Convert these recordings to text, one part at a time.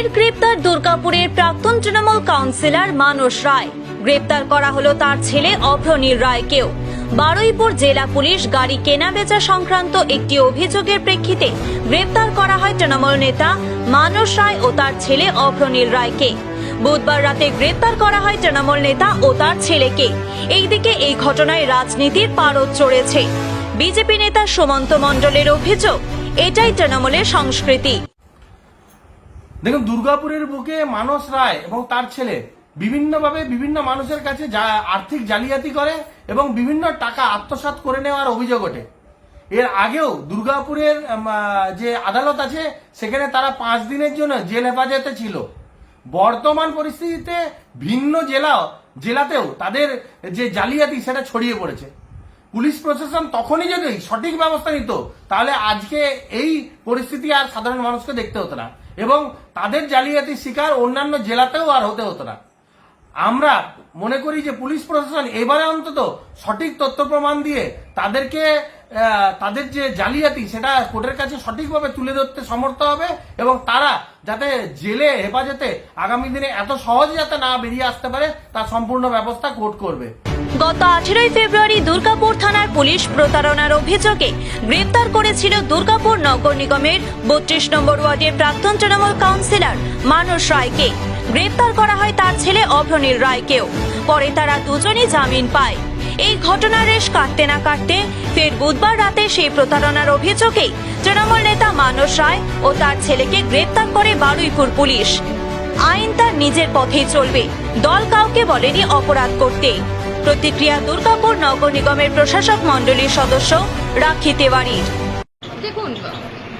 ফের গ্রেপ্তার দুর্গাপুরের প্রাক্তন তৃণমূল কাউন্সিলর মানস রায়। গ্রেপ্তার করা হলো তার ছেলে অভ্রনীল রায়কেও। বারুইপুর জেলা পুলিশ গাড়ি কেনা বেচা সংক্রান্ত একটি অভিযোগের প্রেক্ষিতে গ্রেপ্তার করা হয় তৃণমূল নেতা মানস রায় ও তার ছেলে অভ্রনীল রায়কে। বুধবার রাতে গ্রেপ্তার করা হয় তৃণমূল নেতা ও তার ছেলেকে। এইদিকে এই ঘটনায় রাজনীতির পারদ চড়েছে। বিজেপি নেতা সুমন্ত মণ্ডলের অভিযোগ, এটাই তৃণমূলের সংস্কৃতি। দেখুন, দুর্গাপুরের বুকে মানস রায় এবং তার ছেলে বিভিন্নভাবে বিভিন্ন মানুষের কাছে আর্থিক জালিয়াতি করে এবং বিভিন্ন টাকা আত্মসাৎ করে নেওয়ার অভিযোগ ওঠে। এর আগেও দুর্গাপুরের যে আদালত আছে, সেখানে তারা পাঁচ দিনের জন্য জেল হেফাজতে ছিল। বর্তমান পরিস্থিতিতে ভিন্ন জেলা, জেলাতেও তাদের যে জালিয়াতি, সেটা ছড়িয়ে পড়েছে। পুলিশ প্রশাসন তখনই যদি সঠিক ব্যবস্থা নিত, তাহলে আজকে এই পরিস্থিতি আর সাধারণ মানুষকে দেখতে হতো না। এবং তাদের জালিয়াতির শিকার অন্যান্য জেলাতেও আর হতে হতো না। আমরা মনে করি যে পুলিশ প্রশাসন এবারে অন্তত সঠিক তথ্য প্রমাণ দিয়ে তাদেরকে তাদের যে জালিয়াতি সেটা কোর্টের কাছে সঠিকভাবে তুলে ধরতে সমর্থ হবে এবং তারা যাতে জেলে হেফাজতে আগামী দিনে এত সহজে যাতে না বেরিয়ে আসতে পারে, তার সম্পূর্ণ ব্যবস্থা কোর্ট করবে। গত আঠেরোই ফেব্রুয়ারি দুর্গাপুর থানার পুলিশ প্রতারণার অভিযোগে গ্রেপ্তার করেছিল দুর্গাপুর নগর নিগমের বত্রিশ নম্বর ওয়ার্ডের প্রাক্তন তৃণমূল কাউন্সিলর মানস রায়কে। গ্রেপ্তার করা হয় তার ছেলে অভ্রনীল রায়কেও। পরে তারা দুজনই জামিন পায়। এই ঘটনার রেশ কাটতে না কাটতে ফের বুধবার রাতে সেই প্রতারণার অভিযোগেই তৃণমূল নেতা মানস রায় ও তার ছেলেকে গ্রেপ্তার করে বারুইপুর পুলিশ। আইন তার নিজের পথেই চলবে। দল কাউকে বলেনি অপরাধ করতে। প্রতিক্রিয়া দুর্গাপুর নগর নিগমের প্রশাসক মণ্ডলীর সদস্য রাখি তেওয়ারির দেখুন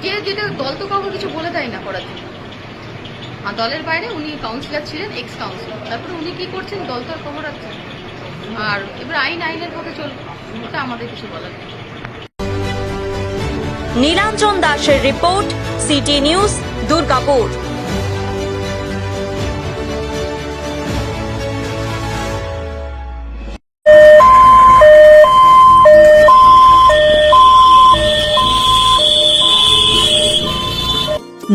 যে যেটা দল তো কাউকে কিছু বলে দেয় না করার জন্য। আর দলের বাইরে উনি কাউন্সিলর ছিলেন এক্স কাউন্সিলর তারপরে উনি কি করছেন? দল তো আর খবর আর এবার আইন আইনের পথে চলবে এটা আমাদের কিছু বলার নীলাঞ্জন দাসের রিপোর্ট সিটি নিউজ দুর্গাপুর।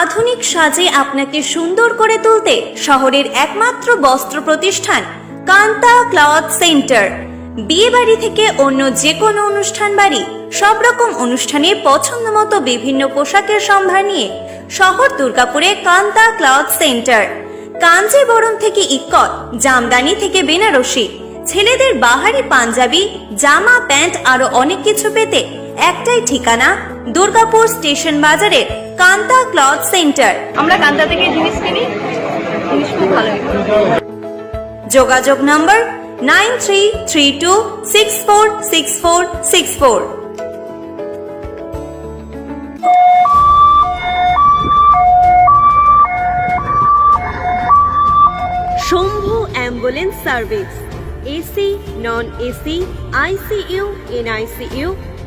আধুনিক সাজে আপনাকে সুন্দর করে তুলতে শহরের একমাত্র বস্ত্র প্রতিষ্ঠান কান্তা ক্লথ সেন্টার। বিয়ে বাড়ি থেকে অন্য যে কোনো অনুষ্ঠান বাড়ি, সব রকম অনুষ্ঠানে পছন্দ মতো বিভিন্ন পোশাকের সম্ভার নিয়ে শহর দুর্গাপুরে কান্তা ক্লথ সেন্টার। কাঞ্জিবরম থেকে ইক্কত, জামদানি থেকে বেনারসি। ছেলেদের বাহারি পাঞ্জাবি, জামা, প্যান্ট আরও অনেক কিছু পেতে একটাই ঠিকানা দুর্গাপুর স্টেশন বাজারের কান্তা ক্লথ সেন্টার। আমরা কান্তা থেকে জিনিস কিনি জিনিস খুব ভালো যোগাযোগ number nine three three two six four six four six four. Shambhu ambulance service AC non AC ICU NICU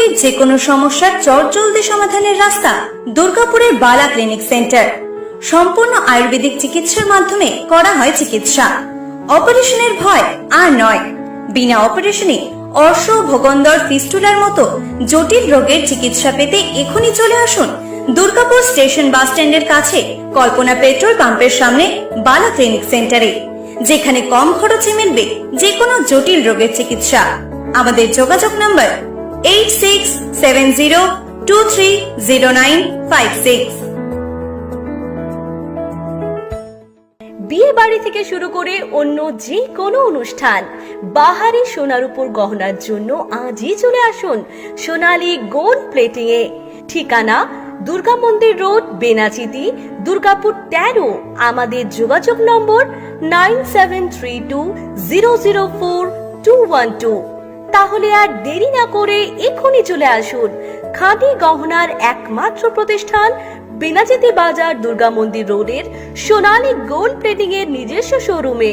রোগীর যে কোনো সমস্যার চটজলদি সমাধানের রাস্তা দুর্গাপুরের বালা ক্লিনিক সেন্টার। সম্পূর্ণ আয়ুর্বেদিক চিকিৎসার মাধ্যমে করা হয় চিকিৎসা। অপারেশনের ভয় আর নয়। বিনা অপারেশনে অর্শ ভোগন্দর ফিস্টুলার মতো জটিল রোগের চিকিৎসা পেতে এখনই চলে আসুন দুর্গাপুর স্টেশন বাস স্ট্যান্ডের কাছে কল্পনা পেট্রোল পাম্পের সামনে বালা ক্লিনিক সেন্টারে, যেখানে কম খরচে মিলবে যে কোনো জটিল রোগের চিকিৎসা। আমাদের যোগাযোগ number eight six seven zero two three zero nine five six বিয়ে বাড়ি থেকে শুরু করে অন্য যে কোনো অনুষ্ঠান, বাহারি সোনার উপর গহনার জন্য আজই চলে আসুন সোনালী গোল্ড প্লেটিং এ। ঠিকানা দুর্গা মন্দির রোড, বেনাচিতি, দুর্গাপুর তেরো। আমাদের যোগাযোগ number nine seven three two zero zero four two one two. তাহলে আর দেরি না করে এখনই চলে আসুন। খাদি গহনার একমাত্র প্রতিষ্ঠান বেনাজিতি বাজার দুর্গা মন্দির রোডের সোনালী গোল্ড প্লেটিং এর নিজস্ব শোরুমে।